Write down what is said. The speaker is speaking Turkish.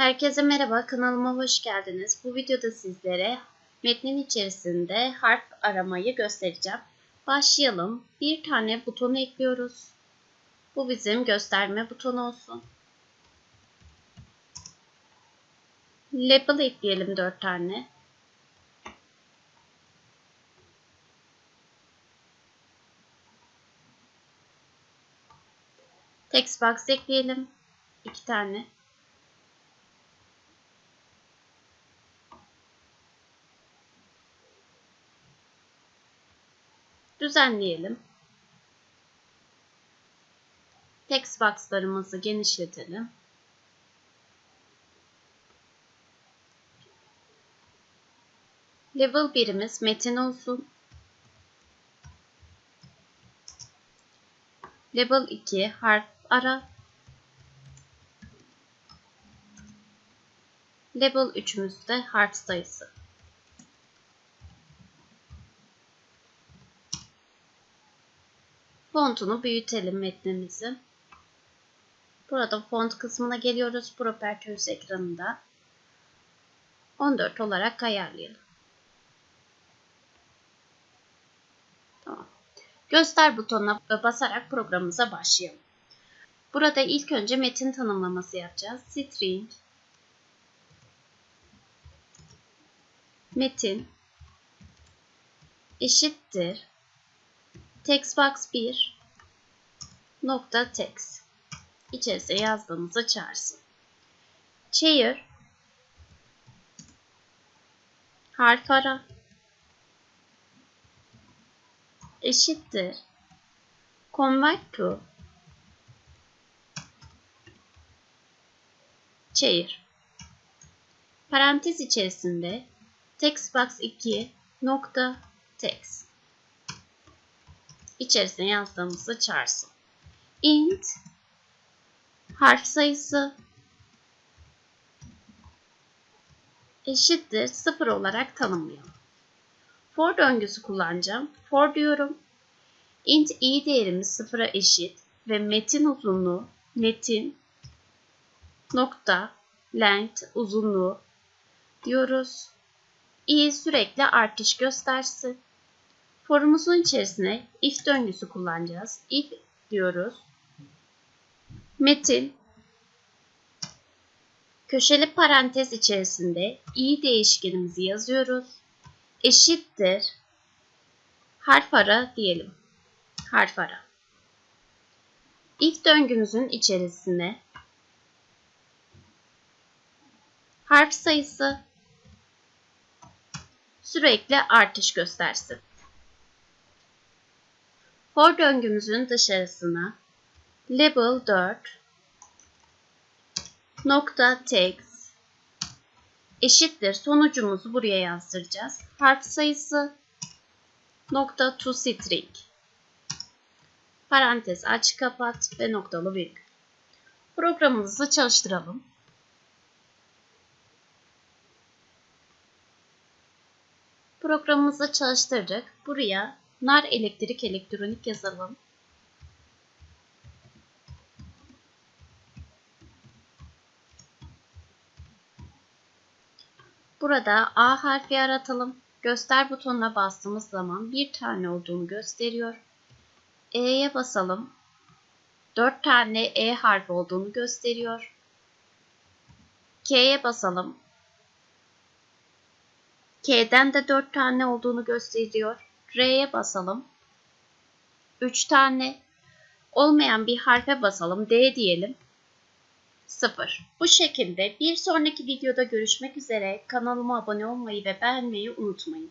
Herkese merhaba, kanalıma hoş geldiniz. Bu videoda sizlere metnin içerisinde harf aramayı göstereceğim. Başlayalım. Bir tane buton ekliyoruz. Bu bizim gösterme butonu olsun. Label ekleyelim 4 tane. Text box ekleyelim. 2 tane. Düzenleyelim. Text box'larımızı genişletelim. Level birimiz metin olsun. Level 2 harf ara. Level 3'ümüzde harf sayısı. Fontunu büyütelim metnimizi. Burada font kısmına geliyoruz. Properties ekranında 14 olarak ayarlayalım. Tamam. Göster butonuna basarak programımıza başlayalım. Burada ilk önce metin tanımlaması yapacağız. String metin eşittir textbox 1 nokta text. İçerisine yazdığımızı çağırsın. Chair. Harf ara eşittir. Convert to. Chair. Parantez içerisinde textbox 2 nokta text içerisine yazdığımızı çağırsın. int harf sayısı eşittir 0 olarak tanımlayalım. For döngüsü kullanacağım. For diyorum. int i değerimiz 0'a eşit ve metin uzunluğu metin nokta length uzunluğu diyoruz. i sürekli artış göstersin. Forumuzun içerisine if döngüsü kullanacağız. If diyoruz. Metin köşeli parantez içerisinde i değişkenimizi yazıyoruz. Eşittir harf ara diyelim. Harf ara. If döngümüzün içerisine harf sayısı sürekli artış göstersin. For döngümüzün dışarısına label 4 nokta text eşittir sonucumuzu buraya yazdıracağız. Harf sayısı nokta to string parantez aç kapat ve noktalı virgül. Programımızı çalıştıralım. Programımızı çalıştırdık. Buraya nar elektrik elektronik yazalım. Burada A harfi aratalım. Göster butonuna bastığımız zaman bir tane olduğunu gösteriyor. E'ye basalım. 4 tane E harfi olduğunu gösteriyor. K'ye basalım. K'den de 4 tane olduğunu gösteriyor. R'ye basalım. 3 tane. Olmayan bir harfe basalım. D diyelim. 0. Bu şekilde bir sonraki videoda görüşmek üzere. Kanalıma abone olmayı ve beğenmeyi unutmayın.